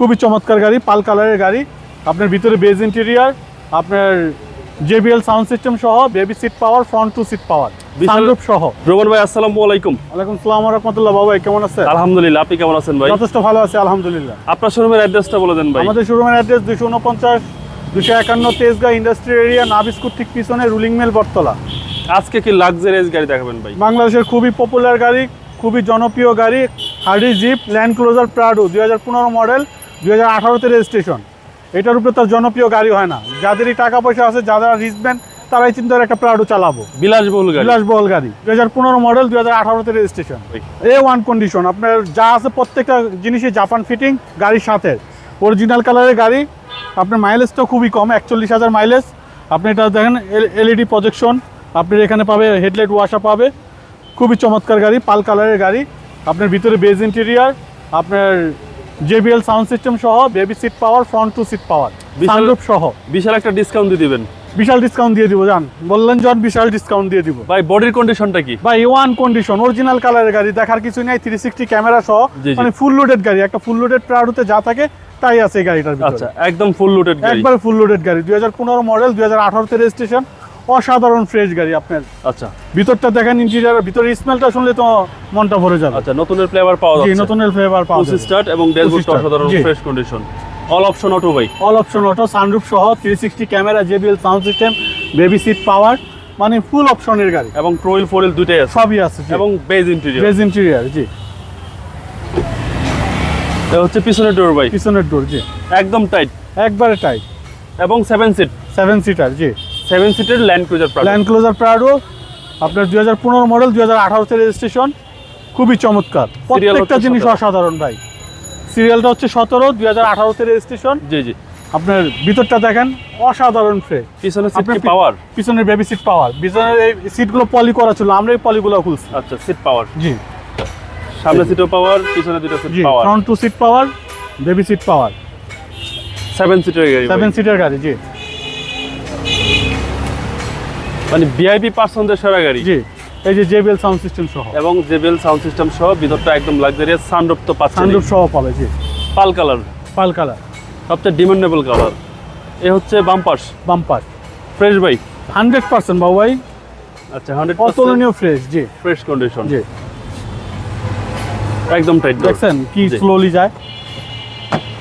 খুবই চমৎকার গাড়ি পাল কালারের গাড়ি। আপনার ভিতরে বেজ ইন্টেরিয়ার আপনার জেবিএল সাউন্ড সিস্টেম সহ baby seat power front two seat power sunroof সহ। রোমান ভাই আসসালামু আলাইকুম। সালাম রহমতুল্লাহ বাবা কেমন আছে আলহামদুলিল্লাহ আপনি কেমন আছেন ভাই? যথেষ্ট ভালো আছে আলহামদুলিল্লাহ। আপনার শোরুমের অ্যাড্রেসটা বলে দেন ভাই। আমাদের শোরুমের অ্যাড্রেস এরিয়া নাবিস্কুট ঠিক পিছনে রুলিং মিল বটতলা। আজকে কি লাক্সারিয়াস গাড়ি দেখাবেন ভাই? বাংলাদেশের খুবই পপুলার গাড়ি খুবই জনপ্রিয় গাড়ি hardy jeep Land Cruiser Prado দুই হাজার পনেরো মডেল দুই হাজার আঠারোতে রেজিস্ট্রেশন। এটার উপরে তার জনপ্রিয় গাড়ি হয় না। যাদেরই টাকা পয়সা আছে যারা রিচব্যান্ড তারাই চিন্তা করে একটা প্রাডো চালাবো। বিলাসবহুল গাড়ি। বিলাসবহল গাড়ি। দুই হাজার পনেরো মডেল দুই হাজার আঠারোতে রেজিস্ট্রেশন। এ ওয়ান কন্ডিশন আপনার যা আছে প্রত্যেকটা জিনিসই জাপান ফিটিং গাড়ির সাথে। অরিজিনাল কালারের গাড়ি আপনার মাইলেজটাও খুবই কম একচল্লিশ হাজার মাইলেজ আপনি এটা দেখেন এলইডি প্রজেকশন আপনি এখানে পাবে হেডলাইট ওয়াশা পাবে। খুবই চমৎকার গাড়ি পাল কালারের গাড়ি। আপনার ভিতরে বেজ ইন্টেরিয়ার আপনার জেবিএল সাউন্ড সিস্টেম সহ baby seat power front two seat power বিশাল- সানরুফ সহ। বিশাল একটা ডিসকাউন্ট দিয়ে দিবেন। বিশাল ডিসকাউন্ট দিয়ে দিব জান। বললেন জন বিশাল ডিসকাউন্ট দিয়ে দিব। ভাই বডির কন্ডিশনটা কি? ভাই ওয়ান কন্ডিশন অরিজিনাল কালারের গাড়ি দেখার কিছু নেই থ্রি সিক্সটি ক্যামেরা সহ। মানে ফুল লোডেড গাড়ি একটা ফুল লোডেড প্রাউডতে যা থাকে তাই আছে এই গাড়িটার আচ্ছা একদম ফুল লুটেড গাড়ি। একবার ফুল লোডেড গাড়ি দুই হাজার পনেরো মডেল দুই হাজার আঠারোতে রেজিস্ট্রেশন অসাধারণ ফ্রেশ গাড়ি আপনার। আচ্ছা। ভিতরটা দেখেন ইন্টেরিয়ার ভিতরে স্মেলটা শুনলে তো মনটা ভরে যাবে। আচ্ছা নতুনের ফ্লেভার পাওয়া জি যাচ্ছে। নতুন ফ্লেভার পাওয়া পুশ স্টার্ট এবং ড্যাশবোর্ড অসাধারণ fresh condition all option auto ভাই। অল অপশন অটো সানরুফ সহ three sixty camera JBL sound system baby seat power মানে ফুল অপশনের গাড়ি। এবং প্রোইল ফোরেল দুইটাই আছে। সবই আছে এবং বেজ ইন্টেরিয়র বেজ ইন্টেরিয়ার জি। এটা হচ্ছে পিছনের ডোর ভাই। পিছনের ডোর জি। একদম টাইট একবারে টাইট এবং সেভেন সিট সেভেন সিটার জি। সেভেন সিটের Land Cruiser Land Cruiser Prado আপনার দুই হাজার পনেরো মডেল দুই হাজার আঠারোতে রেজিস্ট্রেশন খুবই চমৎকার। প্রত্যেকটা জিনিস অসাধারণ ভাই। সিরিয়ালটা হচ্ছে সতেরো দুই হাজার আঠারোতে রেজিস্ট্রেশন জি জি। আপনার ভিতরটা দেখেন অসাধারণ ফ্রেশ পিছনে সিট পাওয়ার পিছনের বেবি সিট পাওয়ার পিছনের এই সিটগুলো পলি করা ছিল আমরা এই পলিগুলো খুলছি। আচ্ছা সিট পাওয়ার জি। সামনে সিটও পাওয়ার পিছনে দুটো seat power front two seat power baby seat power seven সিটের গাড়ি সেভেন সিটের গাড়ি জি। মানে ভিআইপি পার্সনদের সেরা গাড়ি। জি এই যে জেবিএল সাউন্ড সিস্টেম সহ। এবং জেবিএল সাউন্ড সিস্টেম সহ ভিতরটা একদম লাক্সারিয়াস সানরুফ তো পাচ্ছেন সানরুফ সহ পাবে জি। পাল কালার পাল কালার সবচেয়ে ডিমান্ডেবল কালার এ হচ্ছে bumpers bumper fresh bike hundred percent Babu ভাই। আচ্ছা হান্ড্রেড অতুলনীয় ফ্রেশ জি। ফ্রেশ কন্ডিশন জি। একদম টাইট দেখছেন কি স্লোলি যায়?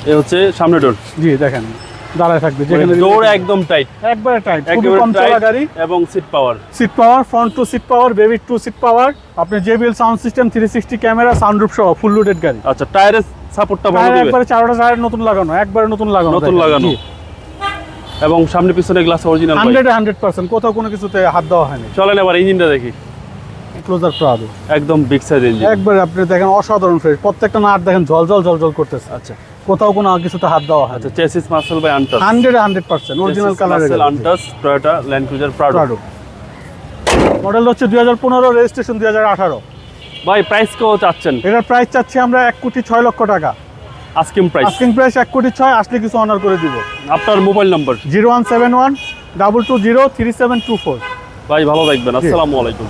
এ হচ্ছে সামনে ডোর জি দেখেন। দাঁড়ায় থাকবে যেখানে ডোর একদম টাইট একবারে টাইট খুবই কম চলা গাড়ি এবং seat power seat power front two seat power baby two seat power আপনি JBL sound system three sixty camera sunroof সহ ফুল লোডেড গাড়ি। আচ্ছা টায়ারের সাপোর্টটা ভালো দিবে একবারে চারোটা টায়ার নতুন লাগানো একবারে নতুন লাগানো নতুন লাগানো। এবং সামনে পিছনে glass original bike hundred hundred percent কোথাও কোনো কিছুতে হাত দেওয়া হয়নি। চলেন এবার ইঞ্জিনটা দেখি। ক্লোজার প্রাদো একদম বিগ সাইজ ইঞ্জিন একবারে আপনি দেখেন অসাধারণ ফ্রেশ প্রত্যেকটা নাট দেখেন জল জল করতেছে। আচ্ছা। কোথাও কোনো কিছুতে হাত দেওয়া হয় আচ্ছা chassis Marcel by untouched hundred hundred percent original কালারের untouched Toyota Land Cruiser Prado model হচ্ছে দুই হাজার পনেরো রেজিস্ট্রেশন দুই হাজার আঠারো। ভাই প্রাইস কেউ চাচ্ছেন? এটার প্রাইস চাচ্ছি আমরা এক কোটি ছয় লক্ষ টাকা। আস্কিং প্রাইস আস্কিং প্রাইস এক কোটি ছয় আসলে কিছু অনার করে দিব। আপনার mobile number zero one seven one double two zero three seven two four. ভাই ভালো থাকবেন। আসসালামু আলাইকুম।